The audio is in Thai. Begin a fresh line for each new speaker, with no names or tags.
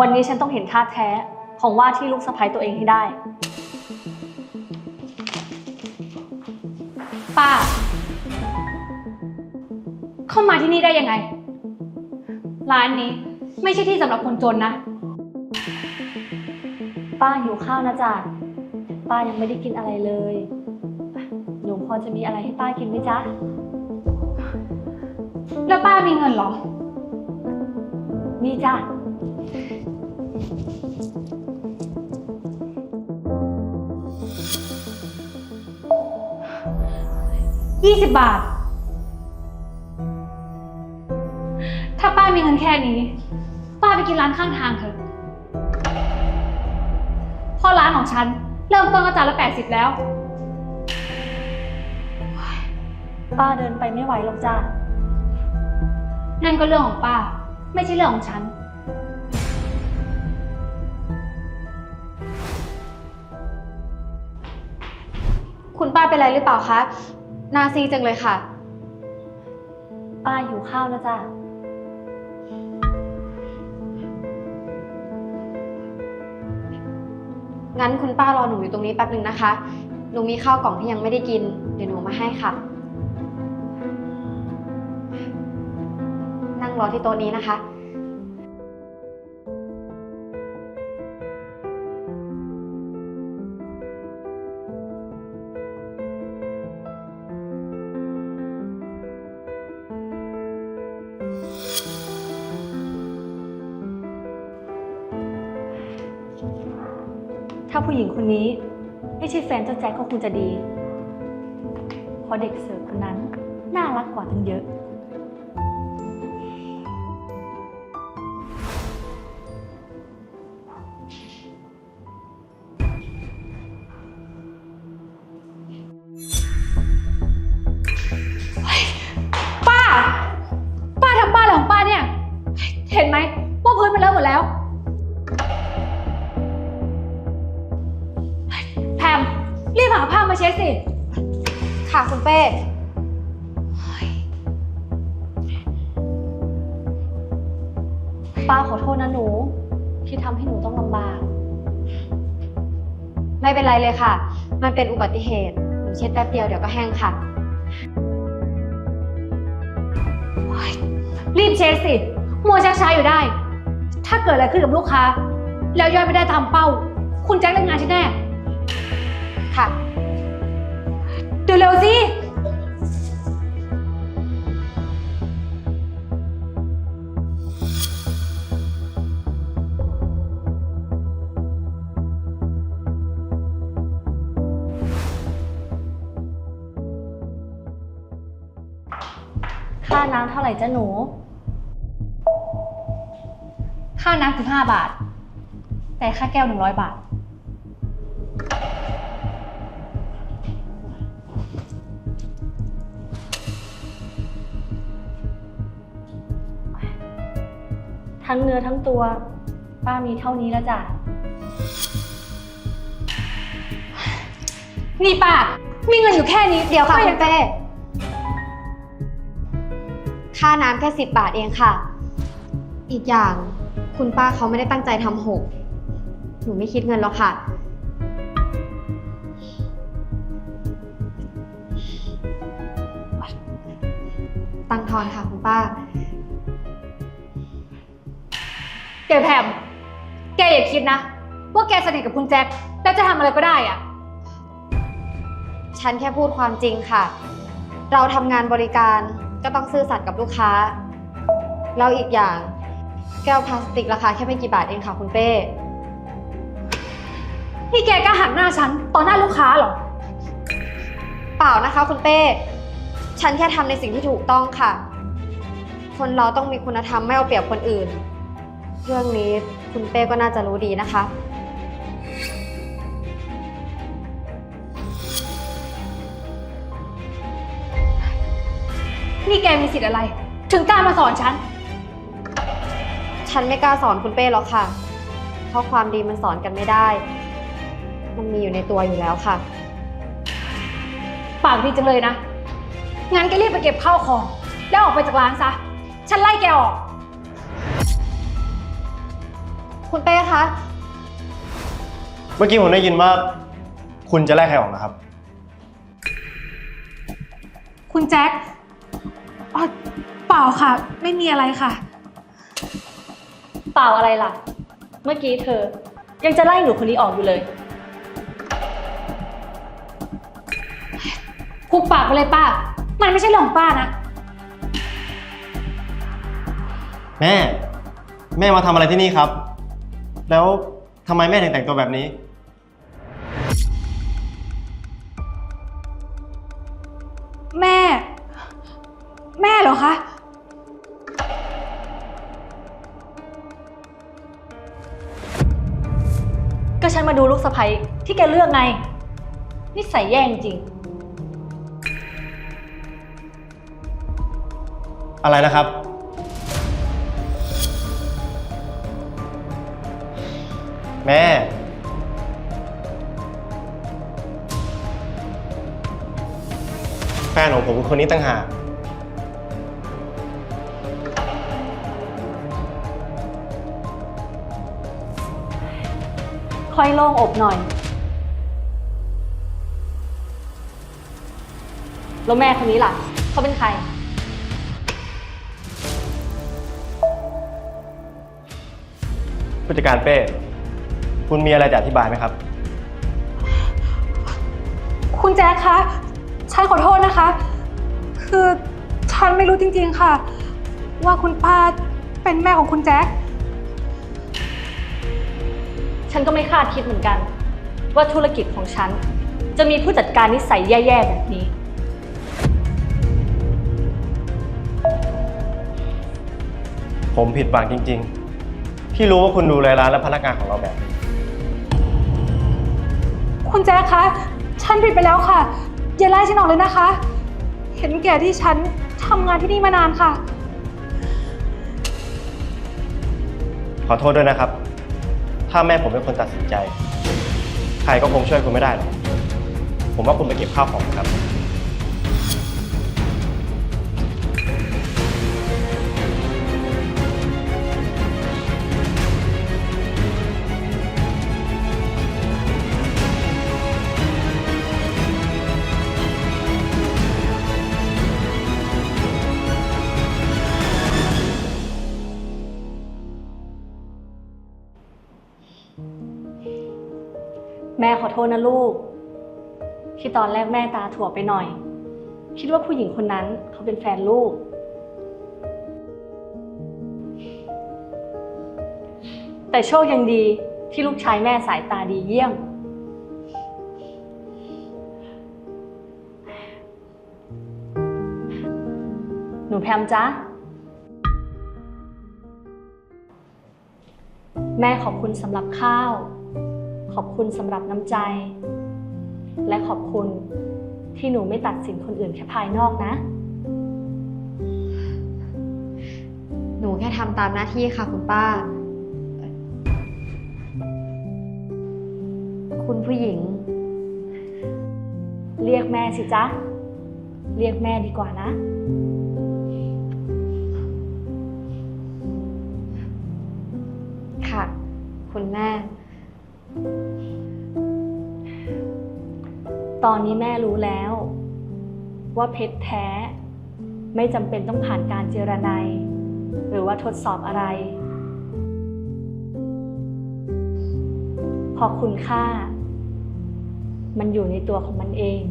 วันนี้ฉันต้องเห็นท่าแท้ของว่าที่ลูกสะใภ้ตัวเองให้ได้
ป้า เข้ามาที่นี่ได้ยังไง ร้านนี้ไม่ใช่ที่สำหรับคนจนนะ
ป้าหิวข้าวนะจ๊ะป้ายังไม่ได้กินอะไรเลย หนูพอจะมีอะไรให้ป้ากินไหมจ๊ะ
แล้วป้ามีเงินเหรอ
นี่จ้ะ
20บาท ถ้าป้ามีเงินแค่นี้ ป้าไปกินร้านข้างทางเถอะเพราะร้านของฉัน เริ่มต้นก็จานละ80แล้ว
ป้าเดินไปไม่ไหวหรอกจ้ะ
นั่นก็เรื่องของป้า ไม่ใช่เรื่องของฉัน
เป็นไรหรือเปล่าคะหนาซีจังเลยค่ะ
ป้าหิวข้าวแล้วจ้ะ
งั้นคุณป้ารอหนูอยู่ตรงนี้แป๊บหนึ่งนะคะ หนูมีข้าวกล่องที่ยังไม่ได้กิน เดี๋ยวหนูเอามาให้ค่ะ นั่งรอที่โต๊ะนี้นะคะ
ผู้หญิงคนนี้ ไม่ใช่แฟนเจ้าแจ็คก็คงจะดี เพราะเด็กเสิร์ฟคนนั้น น่ารักกว่าตั้งเยอะ
สิ
ค่ะคุณเป้
ป้าขอโทษนะหนู ที่ทำให้หนูต้องลำบาก
ไม่เป็นไรเลยค่ะ มันเป็นอุบัติเหตุ หนูเช็ดแป๊บเดียวเดี๋ยวก็แห้งค่ะ
รีบเช็ดสิมัวชักช้าอยู่ได้ ถ้าเกิดอะไรขึ้นกับลูกค้า แล้วยอดไม่ได้ตามเป้า คุณแจ็คเลิกงานที่แน่
ค่ะ
เดี๋ยวเร็วสิ
ค่าน้ำเท่าไหร่จ้ะหนู
ค่าน้ำสิบห้าบาท แต่ค่าแก้วหนึ่งร้อยบาท
ทั้งเนื้อทั้งตัว ป้ามีเท่านี้แล้วจ้ะ
นี่ป้า มีเงินอยู่แค่นี้
เดี๋ยวค่ะ
ป้า
คุ
ยัง
ณเป้ค่าน้ำแค่สิบบาทเองค่ะ อีกอย่างคุณป้าเขาไม่ได้ตั้งใจทำหก หนูไม่คิดเงินหรอกค่ะ ตังทอนค่ะคุณป้า
แกแพมแกอย่าคิดนะ ว่าแกสนิทกับคุณแจ็คแล้วจะทำอะไรก็ได้อะ
ฉันแค่พูดความจริงค่ะ เราทำงานบริการก็ต้องซื่อสัตย์กับลูกค้า แล้วอีกอย่างแก้วพลาสติกราคาแค่ไม่กี่บาทเองค่ะคุณเป้
นี่แกกล้าหักหน้าฉันต่อหน้าลูกค้าเหรอ
เปล่านะคะ คุณเป้ ฉันแค่ทำในสิ่งที่ถูกต้องค่ะ คนเราต้องมีคุณธรรมไม่เอาเปรียบคนอื่น เรื่องนี้คุณเป้ก็น่าจะรู้ดีนะคะ
นี่แกมีสิทธิ์อะไร ถึงกล้ามาสอนฉัน
ฉันไม่กล้าสอนคุณเป้หรอกค่ะ เพราะความดีมันสอนกันไม่ได้ มันมีอยู่ในตัวอยู่แล้วค่ะ
ปากดีจังเลยนะ งั้นแกรีบไปเก็บข้าวของ แล้วออกไปจากร้านซะ ฉันไล่แกออก
คุณเป้คะ
เมื่อกี้ผมได้ยินว่า คุณจะไล่ใครออกนะครับ
คุณแจ็คอ๋อเปล่าค่ะ ไม่มีอะไรค่ะ
เปล่าอะไรล่ะ เมื่อกี้เธอ ยังจะไล่หนูคนนี้ออกอยู่เลย
คุกปากไปเลยป้า มันไม่ใช่เรื่องของป้านะ
แม่ แม่มาทำอะไรที่นี่ครับ แล้วทำไมแม่ถึงแต่งตัวแบบนี้
แม่ แม่เหรอคะ
ก็ฉันมาดูลูกสะใภ้ที่แกเลือกไง นิสัยแย่จริง
อะไรนะครับ แม่ แฟนของผมคือคนนี้ตั้งหาก
ค่อยโล่งอกหน่อย แล้วแม่คนนี้ล่ะ เขาเป็นใคร
ผู้จัดการเป้ คุณมีอะไรจะอธิบายไหมครับ
คุณแจ็คคะ ฉันขอโทษนะคะ คือฉันไม่รู้จริงๆค่ะ ว่าคุณป้าเป็นแม่ของคุณแจ็ค
ฉันก็ไม่คาดคิดเหมือนกัน ว่าธุรกิจของฉัน จะมีผู้จัดการนิสัยแย่ๆแบบนี้
ผมผิดหวังจริง ๆ ที่รู้ว่าคุณดูแลร้านและพนักงานของเราแบบนี้
คุณแจ๊คคะ ฉันผิดไปแล้วค่ะ อย่าไล่ฉันออกเลยนะคะ เห็นแก่ที่ฉันทำงานที่นี่มานานค่ะ
ขอโทษด้วยนะครับ ถ้าแม่ผมเป็นคนตัดสินใจ ใครก็คงช่วยคุณไม่ได้หรอก ผมว่าคุณไปเก็บข้าวของนะครับ
แม่ขอโทษนะลูก ที่ตอนแรกแม่ตาถั่วไปหน่อย คิดว่าผู้หญิงคนนั้นเขาเป็นแฟนลูก แต่โชคยังดีที่ลูกชายแม่สายตาดีเยี่ยม หนูแพมจ๊ะ แม่ขอบคุณสำหรับข้าว ขอบคุณสำหรับน้ำใจ และขอบคุณที่หนูไม่ตัดสินคนอื่นแค่ภายนอกนะ
หนูแค่ทำตามหน้าที่ค่ะคุณป้า คุณผู้หญิง
เรียกแม่สิจ๊ะ เรียกแม่ดีกว่านะ
ค่ะ คุณแม่
ตอนนี้แม่รู้แล้ว ว่าเพชรแท้ ไม่จำเป็นต้องผ่านการเจรไนยหรือว่าทดสอบอะไร พอคุณค่า มันอยู่ในตัวของมันเอง